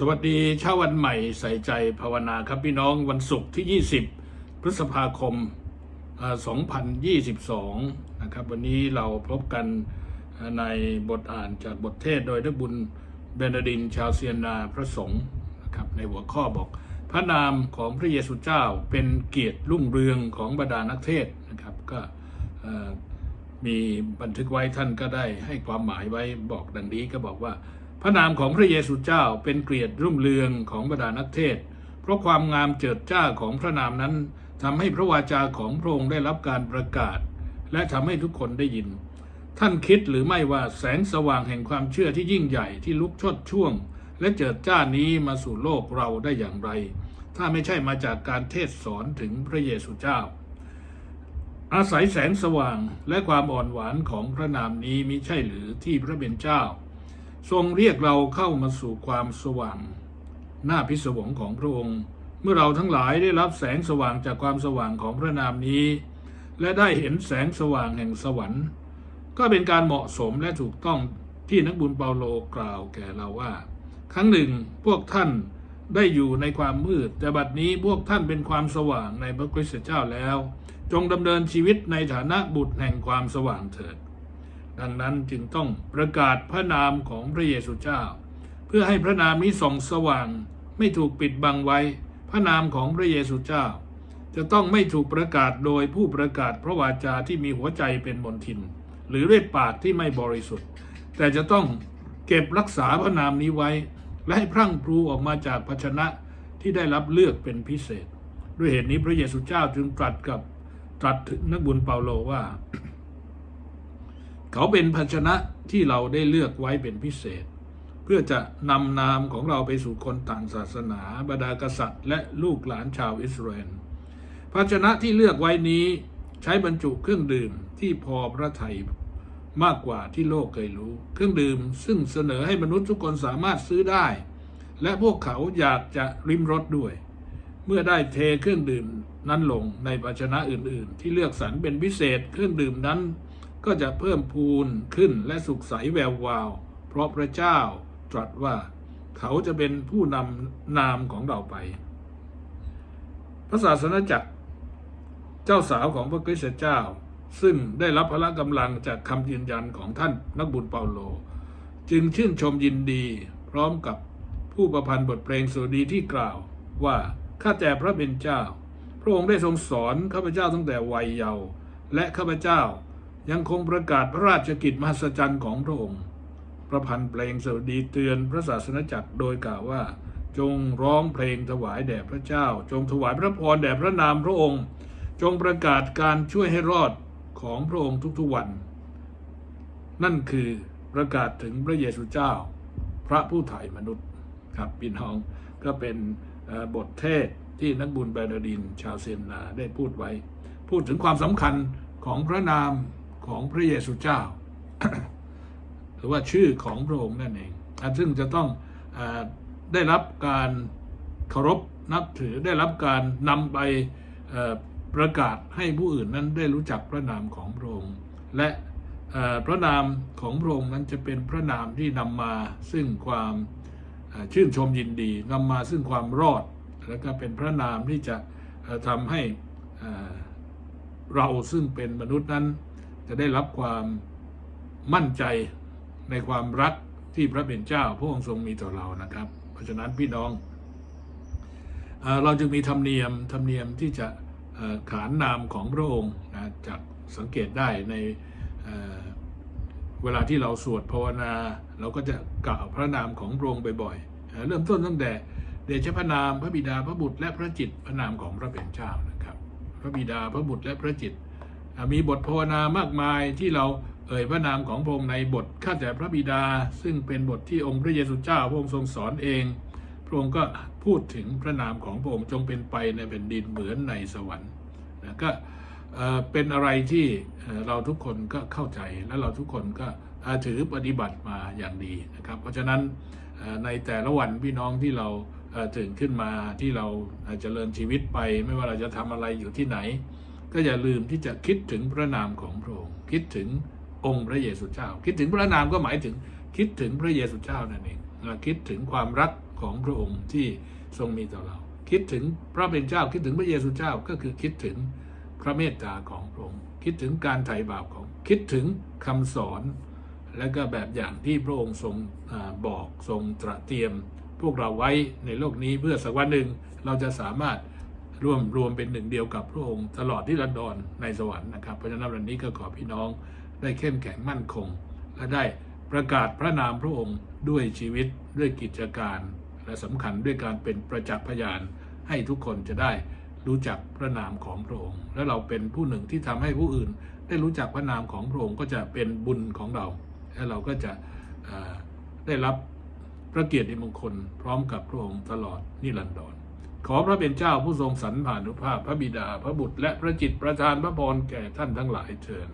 สวัสดีเช้าวันใหม่ใส่ใจภาวนาครับพี่น้องวันศุกร์ที่ 20 พฤษภาคม 2022 นะครับ วันนี้เราพบกันในบทอ่านจากบทเทศโดยนักบุญเบนดินชาวเซียนาพระสงฆ์นะครับในหัวข้อบอก พระนามของพระเยซูเจ้าเป็นเกียรติรุ่งเรืองของบรรดานักเทศนะครับก็มีบันทึกไว้ท่านก็ได้ให้ความหมายไว้บอกดังนี้ก็บอกว่า พระนามของพระเยซูเจ้าเป็นเกียดรุ่มเรืองของบรรดานักเทศ เพราะความงามเจิดจ้าของพระนามนั้นทำให้พระวาจาของพระองค์ได้รับการประกาศ และทำให้ทุกคนได้ยิน ท่านคิดหรือไม่ว่าแสงสว่างแห่งความเชื่อที่ยิ่งใหญ่ที่ลุกชดช่วง และเจิดจ้านี้มาสู่โลกเราได้อย่างไร ถ้าไม่ใช่มาจากการเทศสอนถึงพระเยซูเจ้า อาศัยแสงสว่างและความอ่อนหวานของพระนามนี้มิใช่หรือที่พระเบญเจ้า ทรงเรียกเราเข้ามาสู่ความสว่าง หน้าพิศวงของพระองค์ เมื่อเราทั้งหลายได้รับแสงสว่างจากความสว่างของพระนามนี้ และได้เห็นแสงสว่างแห่งสวรรค์ ก็เป็นการเหมาะสมและถูกต้องที่นักบุญเปาโลกล่าวแก่เราว่า ครั้งหนึ่งพวกท่านได้อยู่ในความมืด แต่บัดนี้พวกท่านเป็นความสว่างในพระคริสตเจ้าแล้ว จงดำเนินชีวิตในฐานะบุตรแห่งความสว่างเถิด ดังนั้นจึงต้องประกาศพระนามของพระเยซูเจ้า เพื่อให้พระนามนี้ส่องสว่าง ไม่ถูกปิดบังไว้ พระนามของพระเยซูเจ้า จะต้องไม่ถูกประกาศโดยผู้ประกาศพระวาจาที่มีหัวใจเป็นมนทิน หรือด้วยปากที่ไม่บริสุทธิ์ แต่จะต้องเก็บรักษาพระนามนี้ไว้ และให้พรั่งพรูออกมาจากภาชนะที่ได้รับเลือกเป็นพิเศษ ด้วยเหตุนี้พระเยซูเจ้าจึงตรัสกับตรัสถึงนักบุญเปาโลว่า เขาเป็นภาชนะที่เราได้เลือกไว้เป็นพิเศษ เพื่อจะนำนามของเราไปสู่คนต่างศาสนาบรรดากษัตริย์ และลูกหลานชาวอิสราเอลภาชนะที่เลือกไว้นี้ใช้บรรจุเครื่องดื่มที่พอพระทัยมากกว่าที่โลกเคยรู้ เครื่องดื่มซึ่งเสนอให้มนุษย์ทุกคนสามารถซื้อได้ และพวกเขาอยากจะริมรสด้วย เมื่อได้เทเครื่องดื่มนั้นลงในภาชนะอื่น ๆ ที่เลือกสรรเป็นพิเศษ เครื่องดื่มนั้น ก็จะเพิ่มพูนขึ้นและสุขใสแวววาว เพราะพระเจ้าตรัสว่าเขาจะเป็นผู้นำนามของเราไป พระศาสนาจักร เจ้าสาวของพระคริสตเจ้า ซึ่งได้รับพละกำลังจากคำยืนยันของท่านนักบุญเปาโล จึงชื่นชมยินดีพร้อมกับผู้ประพันธ์บทเพลงสุดีที่กล่าวว่าข้าแต่พระเป็นเจ้า พระองค์ได้ทรงสอนข้าพเจ้าตั้งแต่วัยเยาว์และข้าพเจ้า ยังคงประกาศพระราชกิจมหัศจรรย์ของพระองค์ประพันธ์เพลงสดีเตือนพระศาสนจักรโดยกล่าวว่า จงร้องเพลงถวายแด่พระเจ้า จงถวายพระพรแด่พระนามพระองค์ จงประกาศการช่วยให้รอดของพระองค์ทุกๆวัน นั่นคือประกาศถึงพระเยซูเจ้า พระผู้ไถ่มนุษย์ครับพี่น้องก็เป็นบทเทศที่นักบุญแบรดินชาวเซนนาได้พูดไว้ พูดถึงความสำคัญของพระนาม ของพระเยซูเจ้า หรือว่าชื่อของพระองค์นั่นเองอันซึ่งจะต้องอได้รับการเคารพนับถือได้รับการนำไปประกาศให้ผู้อื่นนั้นได้รู้จักพระนามของพระองค์ และพระนามของพระองค์นั้นจะเป็นพระนามที่นำมาซึ่งความชื่นชมยินดีนำมาซึ่งความรอด และก็เป็นพระนามที่จะทำให้เราซึ่งเป็นมนุษย์นั้น จะได้รับความมั่นใจในความรักที่พระเป็นเจ้าพระองค์ทรงมีต่อเรานะครับ เพราะฉะนั้นพี่น้องเอเราจึงมีธรรมเนียมธรรมเนียมที่จะขานนามของพระองค์นะจากสังเกตได้ในเเวลาที่เราสวดภาวนา เราก็จะกล่าวพระนามของพระองค์บ่อยๆเอเริ่มต้นตั้งแต่เดชพระนามพระบิดาพระบุตรและพระจิตพระนามของพระเป็นเจ้านะครับ พระบิดาพระบุตรและพระจิต มีบทภาวนามากมายที่เราเอ่ยพระนามของพระองค์ในบทข้าแต่พระบิดา ซึ่งเป็นบทที่องค์พระเยซูเจ้าพระองค์ทรงสอนเอง พระองค์ก็พูดถึงพระนามของพระองค์จงเป็นไปในแผ่นดินเหมือนในสวรรค์นะก็เป็นอะไรที่เราทุกคนก็เข้าใจและเราทุกคนก็อาถือปฏิบัติมาอย่างดีนะครับ เพราะฉะนั้นในแต่ละวันพี่น้องที่เราตื่นขึ้นมาที่เราเจริญชีวิตไป ไม่ว่าเราจะทำอะไรอยู่ที่ไหน ก็อย่าลืมที่จะคิดถึงพระนามของพระองค์คิดถึงองค์พระเยซูเจ้า คิดถึงพระนามก็หมายถึงคิดถึงพระเยซูเจ้านั่นเองนะคิดถึงความรักของพระองค์ที่ทรงมีต่อเรา คิดถึงพระเป็นเจ้า คิดถึงพระเยซูเจ้าก็คือคิดถึงพระเมตตาของพระองค์คิดถึงการไถ่บาปของคิดถึงคำสอน และก็แบบอย่างที่พระองค์ทรงอบอกทรงตระเตรียม พวกเราไว้ในโลกนี้เพื่อสักวันหนึ่งเราจะสามารถ ร่วมรวมเป็นหนึ่งเดียวกับพระองค์ตลอดที่รันดรในสวรรค์นะครับเพราะฉะนั้นวันนี้ก็ขอพี่น้องได้เข้มแข็งมั่นคง และได้ประกาศพระนามพระองค์ด้วยชีวิตด้วยกิจการ และสำคัญด้วยการเป็นประจักษ์พยาน ให้ทุกคนจะได้รู้จักพระนามของพระองค์ และเราเป็นผู้หนึ่งที่ทำให้ผู้อื่น ได้รู้จักพระนามของพระองค์ก็จะเป็นบุญของเรา และเราก็จะได้รับพระเกียรติมงคลพร้อมกับพระองค์ตลอดนิรันดร ขอพระเป็นเจ้าผู้ทรงสรรผ่านุภาพพระบิดา พระบุตร และพระจิตประทานพระพรแก่ท่านทั้งหลายเชิญ